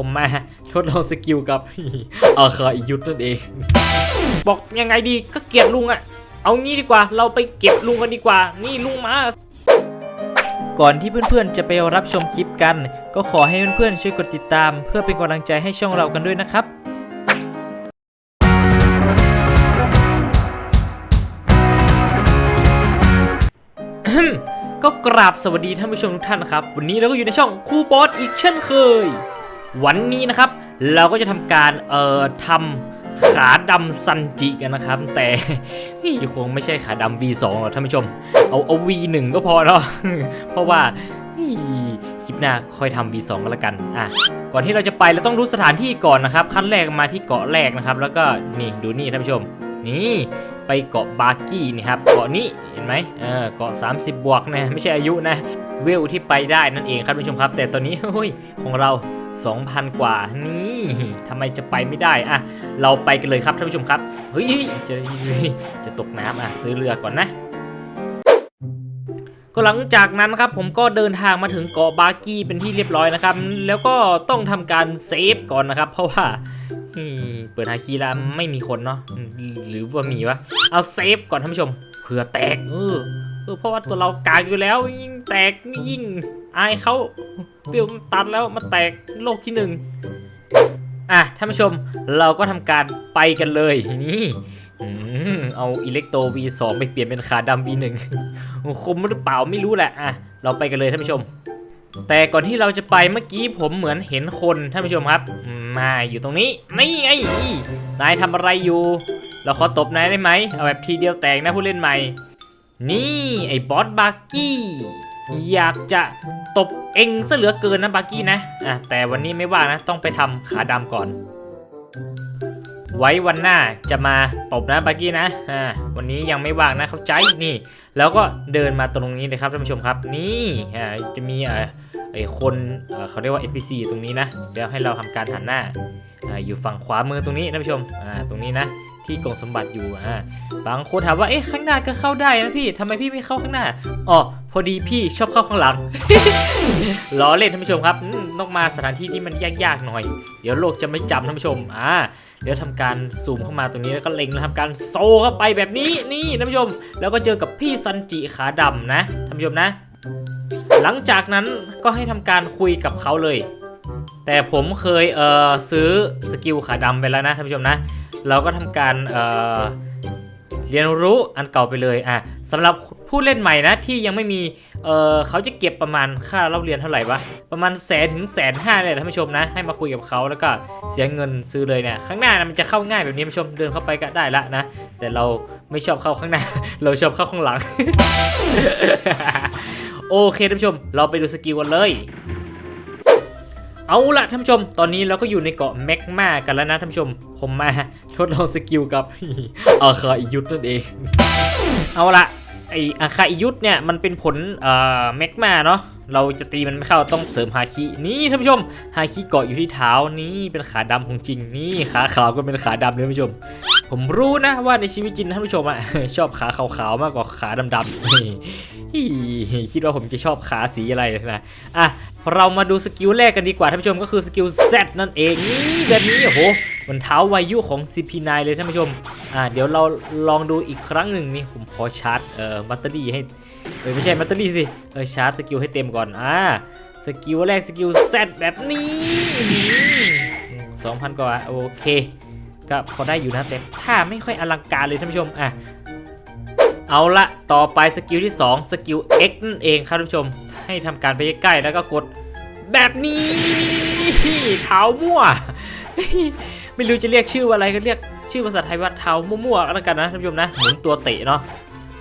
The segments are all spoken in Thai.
ผมมาทดลองสกิลกับอาคาอิยุทธนั่นเอง บอกยังไงดีก็เกลียดลุงอะเอางี้ดีกว่าเราไปเก็บลุงกันดีกว่า นี่ลุงมา ก่อนที่เพื่อนๆจะไปรับชมคลิปกัน ก็ขอให้เพื่อนๆช่วยกดติดตาม เพื่อเป็นกำลังใจให้ช่องเรากันด้วยนะครับก็กราบสวัสดีท่านผู้ชมทุกท่านนะครับ วันนี้เราก็อยู่ในช่องครูบอสอีกเช่นเคย วันนี้นะครับ เราก็จะทำการเอ่อทำขาดำซันจิกันนะครับ แต่นี่คงไม่ใช่ขาดำ V2 หรอกท่านผู้ชม เอาเอา V1 ก็พอเนาะเพราะว่าคลิปหน้าค่อยทำ V2 ก็แล้วกันอะก่อนที่เราจะไปเราต้องรู้สถานที่ก่อนนะครับขั้นแรกมาที่เกาะแรกนะครับ แล้วก็นี่ดูนี่ท่านผู้ชม นี่ไปเกาะบาร์กี้นี่ครับเกาะนี้เห็นไหมเออเกาะ 30 บวกนะไม่ใช่อายุนะเวลที่ไปได้นั่นเองครับท่านผู้ชมครับ แต่ตอนนี้เฮ้ยของเรา 2,000 กว่านี่ทำไมจะไปไม่ได้อะเราไปกันเลยครับท่านผู้ชมครับเฮ้ยจะจะตกน้ำอะซื้อเรือก่อนนะก็หลังจากนั้นครับผมก็เดินทางมาถึงเกาะบาร์กี้เป็นที่เรียบร้อยนะครับ แล้วก็ต้องทำการเซฟก่อนนะครับ เพราะว่าเปิดฮาคีแล้วไม่มีคนเนาะหรือว่ามีวะเอาเซฟก่อนท่านผู้ชมเผื่อแตกออเออเพราะว่าตัวเรากากอยู่แล้วยิ่งแตกยิ่ง อายเขาปรี้ยวมันตัดแล้วมาแตกโลกที่หนึ่งอะท่านผู้ชมเราก็ทำการไปกันเลยนี่เอาอิเล็กโต V2 ไปเปลี่ยนเป็นขาดำ V1 คมหรือเปล่าไม่รู้แหละอะเราไปกันเลยท่านผู้ชม แต่ก่อนที่เราจะไปเมื่อกี้ผมเหมือนเห็นคนท่านผู้ชมครับมาอยู่ตรงนี้นี่ไงนี่นายทำอะไรอยู่ เราขอตบนายได้ไหมเอาแบบทีเดียวแตกนะผู้เล่นใหม่ นี่ไอ้บอสบาร์กี้ อยากจะตบเองซะเหลือเกินนะบาร์กี้นะอะแต่วันนี้ไม่ว่างนะ ต้องไปทำขาดำก่อน ไว้วันหน้าจะมาตบนะบาร์กี้นะอ่าวันนี้ยังไม่ว่างนะเข้าใจนี่ แล้วก็เดินมาตรงนี้เลยครับท่านผู้ชมครับ นี่อ่าจะมีเอ่อไอคนเอ่อเขาเรียกว่า NPC ตรงนี้นะเดี๋ยวให้เราทำการหันหน้าอ่าอยู่ฝั่งขวามือตรงนี้ท่านผู้ชมอ่าตรงนี้นะที่กล่องสมบัติอยู่อ่าบางคนถามว่าเอ๊ะข้างหน้าก็เข้าได้นะพี่ทำไมพี่ไม่เข้าข้างหน้าอ๋อ พอดีพี่ชอบเข้าข้างหลัง ล้อเล่นท่านผู้ชมครับต้องมาสถานที่ที่มันยากๆหน่อย เดี๋ยวโลกจะไม่จำท่านผู้ชม อ่า เดี๋ยวทำการซูมเข้ามาตรงนี้แล้วก็เล็งแล้วทำการโซเข้าไปแบบนี้นี่ท่านผู้ชม แล้วก็เจอกับพี่ซันจิขาดำนะท่านผู้ชมนะ หลังจากนั้นก็ให้ทำการคุยกับเขาเลย แต่ผมเคยเอ่อซื้อสกิลขาดำไปแล้วนะท่านผู้ชมนะ เราก็ทำการเอ่อ เรียนรู้อันเก่าไปเลยอะสำหรับผู้เล่นใหม่นะที่ยังไม่มีเออเขาจะเก็บประมาณค่าเล่าเรียนเท่าไหร่วะประมาณแสนถึงแสนห้าเลยท่านผู้ชมนะให้มาคุยกับเขาแล้วก็เสียเงินซื้อเลยเนี่ยข้างหน้านะมันจะเข้าง่ายแบบนี้ท่านผู้ชมเดินเข้าไปก็ได้ละนะแต่เราไม่ชอบเข้าข้างหน้า เราชอบเข้าข้างหลัง โอเคท่านผู้ชม เราไปดูสกิลกันเลย เอาละท่านผู้ชม ตอนนี้เราก็อยู่ในเกาะแมกมากันแล้วนะท่านผู้ชม ผมมาทดลองสกิลกับอาคาอิยุทธนั่นเอง เอาละไออาคาอิยุทธเนี่ยมันเป็นผลเอ่อแมกมาเนาะ เราจะตีมันไม่เข้าต้องเสริมฮาคิ นี่ท่านผู้ชม ฮาคิเกาะอยู่ที่เท้านี่เป็นขาดำของจริงนี่ขาขาวก็เป็นขาดำเลยท่านผู้ชม ผมรู้นะว่าในชีวิตจริงท่านผู้ชมอะชอบขาขาวๆมากกว่าขาดำๆคิดว่าผมจะชอบขาสีอะไรนะอะเรามาดูสกิลแรกกันดีกว่าท่านผู้ชมก็คือสกิล Z นั่นเองนี่แบบนี้โอ้โหมันเท้าวายุของ CP9 เลยท่านผู้ชมอ่าเดี๋ยวเราลองดูอีกครั้งหนึ่งนี่ผมขอชาร์จเอ่อมัตเตอรี่ให้เออไม่ใช่มัตเตอรี่สิเออชาร์จสกิลให้เต็มก่อนอ่าสกิลแรกสกิล Z แบบนี้สองพันกว่าโอเค ก็พอได้อยู่นะแต่ถ้าไม่ค่อยอลังการเลยท่านผู้ชมอะเอาละต่อไปสกิลที่ 2 สกิล X นั่นเองครับท่านผู้ชม ให้ทำการไปใกล้ๆแล้วก็กดแบบนี้เท้ามั่ว ไม่รู้จะเรียกชื่อว่าอะไรก็เรียกชื่อภาษาไทยว่าเท้ามั่วๆก็แล้วกันนะท่านผู้ชมนะ หมุนตัวเตะเนาะ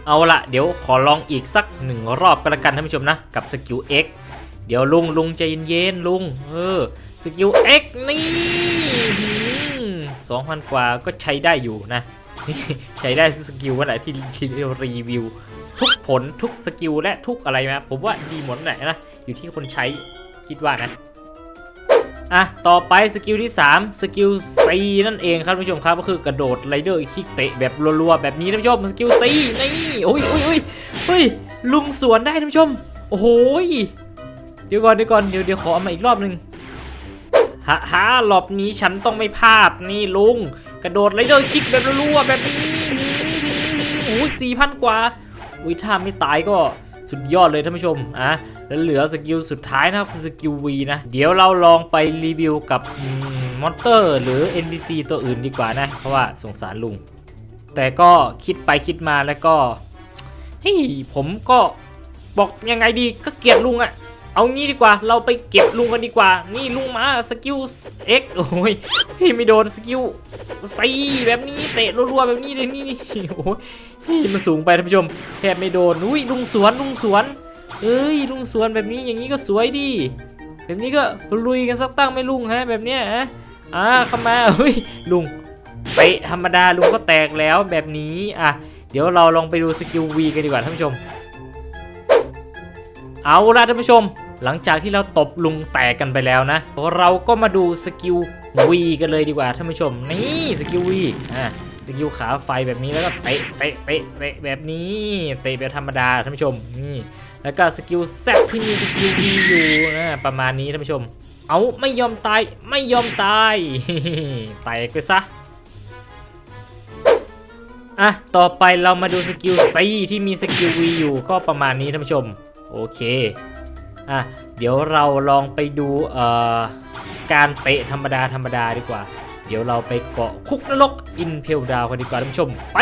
เอาละเดี๋ยวขอลองอีกสักหนึ่งรอบก็แล้วกันท่านผู้ชมนะ กับสกิล X เดี๋ยวลุงลุงใจเย็นๆลุงเออสกิล X นี่ สองพันกว่าก็ใช้ได้อยู่นะใช้ได้สกิลวันไหนที่ที่รีวิว ทุกผลทุกสกิลและทุกอะไรนะผมว่าดีหมดแหละนะ อยู่ที่คนใช้คิดว่านะอะ ต่อไปสกิลที่ 3 สกิล C นั่นเองครับผู้ชมครับ ก็คือกระโดดไรเดอร์คิกเตะแบบรัวๆ แบบนี้ท่านผู้ชม สกิล C นี่โอ้ยโอ้ยโอ้ยเฮ้ย ลุงสวนได้ท่านผู้ชม โอ้โหยเดี๋ยวก่อนเดี๋ยวก่อนเดี๋ยวเดี๋ยวขอเอามาอีกรอบหนึ่ง ฮะฮะหลบนี้ฉันต้องไม่พลาดนี่ลุง กระโดดไรเดอร์คิกแบบรัวๆแบบนี้โอ้ยสี่พันกว่าอุ้ยถ้าไม่ตายก็สุดยอดเลยท่านผู้ชมอะแล้วเหลือสกิลสุดท้ายนะครับคือสกิล V นะ เดี๋ยวเราลองไปรีวิวกับมอนเตอร์หรือ NPC ตัวอื่นดีกว่านะ เพราะว่าสงสารลุง แต่ก็คิดไปคิดมาแล้วก็เฮ้ยผมก็บอกยังไงดีก็เกลียดลุงอะ เอางี้ดีกว่าเราไปเก็บลุงกันดีกว่า นี่ลุงมาสกิล X โอ้ยเฮ้ยไม่โดนสกิลซีแบบนี้เตะรัวๆแบบนี้เลยนี่นี่โอ้ยเฮ้ยมันสูงไปท่านผู้ชมแทบไม่โดนอุ้ยลุงสวนลุงสวนเอ้ยลุงสวนแบบนี้อย่างนี้ก็สวยดี แบบนี้ก็ลุยกันสักตั้งไม่ลุงฮะแบบเนี้ยฮะอ่าเข้ามาเฮ้ยลุงเตะธรรมดาลุงก็แตกแล้วแบบนี้อะเดี๋ยวเราลองไปดูสกิล V กันดีกว่าท่านผู้ชม เอาล่ะท่านผู้ชม หลังจากที่เราตบลุงแตกกันไปแล้วนะ เราก็มาดูสกิล V กันเลยดีกว่าท่านผู้ชม นี่สกิล V อะสกิลขาไฟแบบนี้แล้วก็เตะเตะเตะเตะแบบนี้เตะแบบธรรมดาท่านผู้ชมนี่แล้วก็สกิล Z ที่มีสกิล V อยู่นะประมาณนี้ท่านผู้ชม เอาไม่ยอมตายไม่ยอมตายแตกไปซะอะต่อไปเรามาดูสกิล C ที่มีสกิล V อยู่ก็ประมาณนี้ท่านผู้ชม โอเคอะเดี๋ยวเราลองไปดูเอ่อการเตะธรรมดาธรรมดาดีกว่า เดี๋ยวเราไปเกาะคุกนรกอินเพลดาวกันดีกว่าท่านผู้ชมไป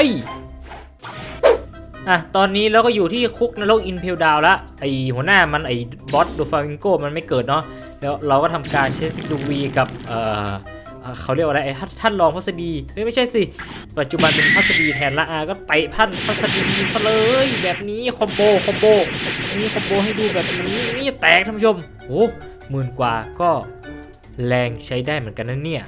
อะตอนนี้เราก็อยู่ที่คุกนรกอินเพลดาวแล้วไอหัวหน้ามันไอบอสโดฟาวิงโกมันไม่เกิดเนาะแล้วเราก็ทำการใช้สกิล V กับเอ่อ เขาเรียกว่าอะไรไอ้ท่านรองพัสดีเอ้ยไม่ใช่สิ ปัจจุบันเป็นพัสดีแทนละอาก็เตะพันพัสดีซะเลยแบบนี้คอมโบคอมโบนี่คอมโบให้ดูแบบนี้นี่แตกท่านผู้ชมโอ้หมื่นกว่าก็แรงใช้ได้เหมือนกันนะเนี่ย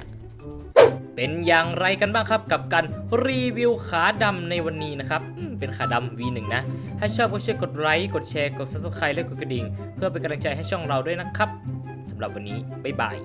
เป็นอย่างไรกันบ้างครับกับการรีวิวขาดำในวันนี้นะครับเป็นขาดำ V1 นะ ถ้าชอบก็ช่วยกดไลค์กดแชร์กด subscribe และกดกระดิ่ง เพื่อเป็นกำลังใจให้ช่องเราด้วยนะครับสำหรับวันนี้ บ๊ายบาย